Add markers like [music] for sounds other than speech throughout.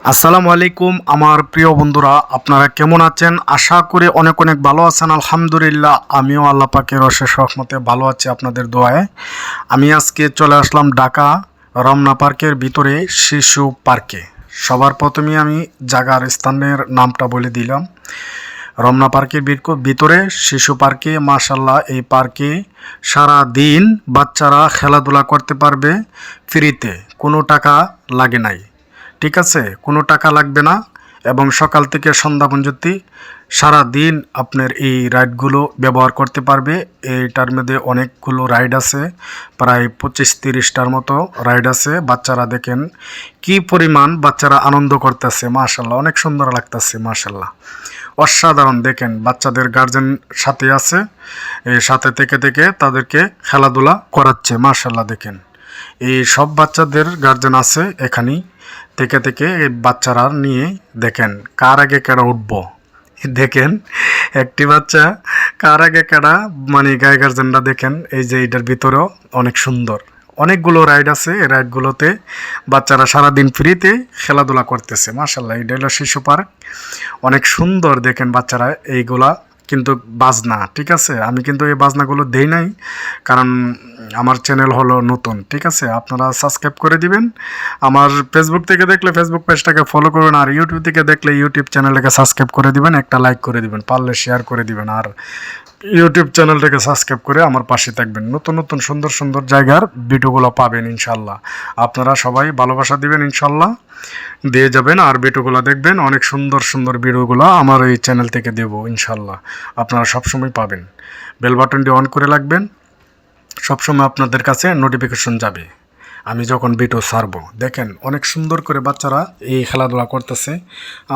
আসসালামু আলাইকুম, আমার প্রিয় বন্ধুরা, আপনারা কেমন আছেন? আশা করি অনেক অনেক ভালো আছেন, আলহামদুলিল্লাহ। আমিও আল্লাহ পাকের অশেষ রহমতে ভালো আছি আপনাদের দোয়ায়। আমি আজকে চলে আসলাম ঢাকা, রমনা পার্কের ভিতরে, শিশু পার্কে। সবার প্রথমে আমি জাগার স্থানের নামটা বলে দিলাম। রমনা পার্কের ভিতরে শিশু পার্কে মাশাল্লাহ এই পার্কে সারা দিন বাচ্চারা খেলাধুলা করতে পারবে, ফ্রিতে। কোনো টাকা লাগে নাই। ঠিক আছে, কোনো টাকা লাগবে না এবং সকাল থেকে সন্ধ্যা পর্যন্ত সারা দিন আপনার এই রাইডগুলো ব্যবহার করতে পারবে। এইটার মধ্যে অনেকগুলো রাইড আছে, প্রায় পঁচিশ তিরিশটার মতো রাইড আছে। বাচ্চারা দেখেন কি পরিমাণ বাচ্চারা আনন্দ করতেছে মাশাল্লাহ অনেক সুন্দর লাগতেছে মাশাল্লাহ অসাধারণ, দেখেন বাচ্চাদের গার্জেন সাথে আছে সাথে থেকে থেকে তাদেরকে খেলাধুলা করাচ্ছে মাশাল্লাহ দেখেন। এই সব বাচ্চাদের গার্জেন আছে এখানেই। থেকে থেকে এই বাচ্চারা নিয়ে দেখেন কার আগে কেডা উঠবো। দেখেন, একটি বাচ্চা কার আগে কেডা মানে গায়ে গার্জেনরা দেখেন, এই যে এটার ভিতরেও অনেক সুন্দর। অনেকগুলো রাইড আছে, এই রাইডগুলোতে বাচ্চারা সারাদিন ফ্রিতে খেলাধুলা করতেছে। মার্শাল্লাহ এটা হলো শিশু পার্ক অনেক সুন্দর দেখেন বাচ্চারা এইগুলা। কিন্তু বাজনা, ঠিক আছে? আমি কিন্তু এই বাজনাগুলো দেই নাই, কারণ আমার চ্যানেল হলো নতুন, ঠিক আছে? আপনারা সাবস্ক্রাইব করে দিবেন। আমার ফেসবুক থেকে দেখলে ফেসবুক পেজটাকে ফলো করবেন, আর ইউটিউব থেকে দেখলে ইউটিউব চ্যানেলটাকে সাবস্ক্রাইব করে দিবেন, একটা লাইক করে দিবেন, পারলে শেয়ার করে দিবেন, আর ইউটিউব চ্যানেলটাকে সাবস্ক্রাইব করে আমার পাশে থাকবেন। নতুন নতুন, সুন্দর সুন্দর জায়গার ভিডিওগুলো পাবেন ইনশাল্লাহ আপনারা সবাই ভালোবাসা দিবেন ইনশাল্লাহ দিয়ে যাবেন, আর ভিডিওগুলো দেখবেন, অনেক সুন্দর সুন্দর ভিডিওগুলো আমার এই চ্যানেল থেকে দেবো ইনশাল্লাহ আপনারা সবসময় পাবেন। বেল বাটনটি অন করে রাখবেন। সবসময় আপনাদের কাছে নোটিফিকেশন যাবে। আমি যখন ভিডিও ছাড়বো, দেখেন অনেক সুন্দর করে বাচ্চারা এই খেলাধুলা করতেছে।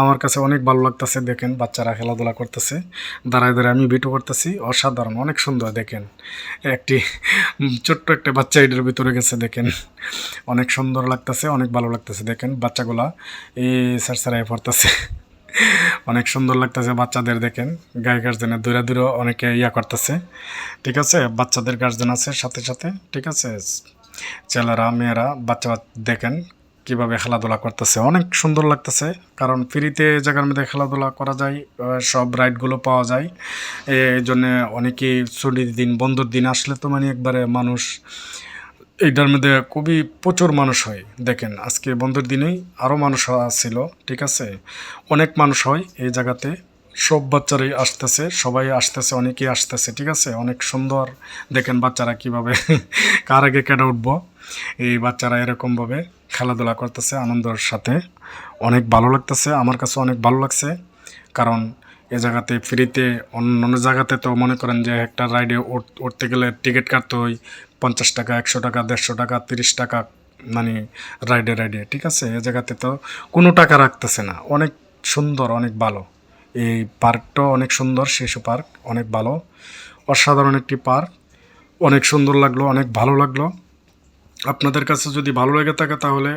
আমার কাছে অনেক ভালো লাগতেছে, দেখেন বাচ্চারা খেলাধুলা করতেছে। দাঁড়ায় দাঁড়ায় আমি ভিডিও করতেছি, অসাধারণ, অনেক সুন্দর, দেখেন। একটি ছোট্ট একটা বাচ্চা এটার ভিতরে গেছে, দেখেন। অনেক সুন্দর লাগতেছে, অনেক ভালো লাগতেছে, দেখেন বাচ্চাগুলা। এই সারসারায় পড়তেছে। অনেক সুন্দর লাগতেছে বাচ্চাদের দেখেন। গায়ে গার্জেনের দূরে দূরে অনেকে ইয়া করতেছে। ঠিক আছে? বাচ্চাদের গার্জেন আছে সাথে সাথে। ঠিক আছে? ছেলেরা, মেয়েরা, বাচ্চা দেখেন কীভাবে খেলাধুলা করতেছে। অনেক সুন্দর লাগতেছে। কারণ ফ্রিতে জায়গার মধ্যে খেলাধুলা করা যায় সব রাইডগুলো পাওয়া যায়। এই জন্যে অনেকেই ছুটির দিন, বন্ধুর দিন আসলে তো মানে একবারে মানুষ এইটার মধ্যে খুবই প্রচুর মানুষ হয়। দেখেন, আজকে বন্ধুর দিনেই আরও মানুষ ছিল, ঠিক আছে? অনেক মানুষ হয় এই জায়গাতে। সব বাচ্চারাই আসতেছে, সবাই আসতেছে, অনেকেই আসতেছে, ঠিক আছে? অনেক সুন্দর। দেখেন বাচ্চারা কীভাবে, [laughs] কার আগে কেটে উঠবো? এই বাচ্চারা এরকমভাবে খেলাধুলা করতেছে আনন্দের সাথে। অনেক ভালো লাগতেছে, আমার কাছে অনেক ভালো লাগছে। কারণ এ জায়গাতে ফ্রিতে অন্য অন্য জায়গাতে তো মনে করেন যে একটা রাইডে উঠ- উঠতে গেলে টিকিট কাটতে হয় পঞ্চাশ টাকা, একশো টাকা, দেড়শো টাকা, তিরিশ টাকা মানে রাইডে রাইডে, ঠিক আছে? এ জায়গাতে তো কোনো টাকা রাখতেছে না। অনেক সুন্দর, অনেক ভালো। এই পার্কটাও অনেক সুন্দর, শিশু পার্ক, অনেক ভালো। অসাধারণ একটি পার্ক। অনেক সুন্দর লাগল, অনেক ভালো লাগল। আপনাদের কাছে যদি ভালো লেগে থাকে তাহলে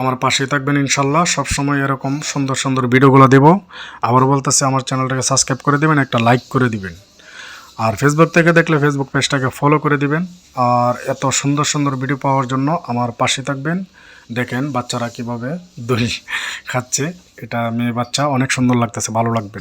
আমার পাশেই থাকবেন ইনশাল্লাহ। সবসময় এরকম সুন্দর সুন্দর ভিডিওগুলো দেব। আবার বলতেছে, আমার চ্যানেলটাকে সাবস্ক্রাইব করে দিবেন, একটা লাইক করে দিবেন। আর ফেসবুক থেকে দেখলে ফেসবুক পেজটাকে ফলো করে দিবেন। আর এত সুন্দর সুন্দর ভিডিও পাওয়ার জন্য আমার পাশে থাকবেন। দেখেন বাচ্চারা কীভাবে দই খাচ্ছে। এটা মেয়ে বাচ্চা, অনেক সুন্দর লাগতেছে, ভালো লাগবেন।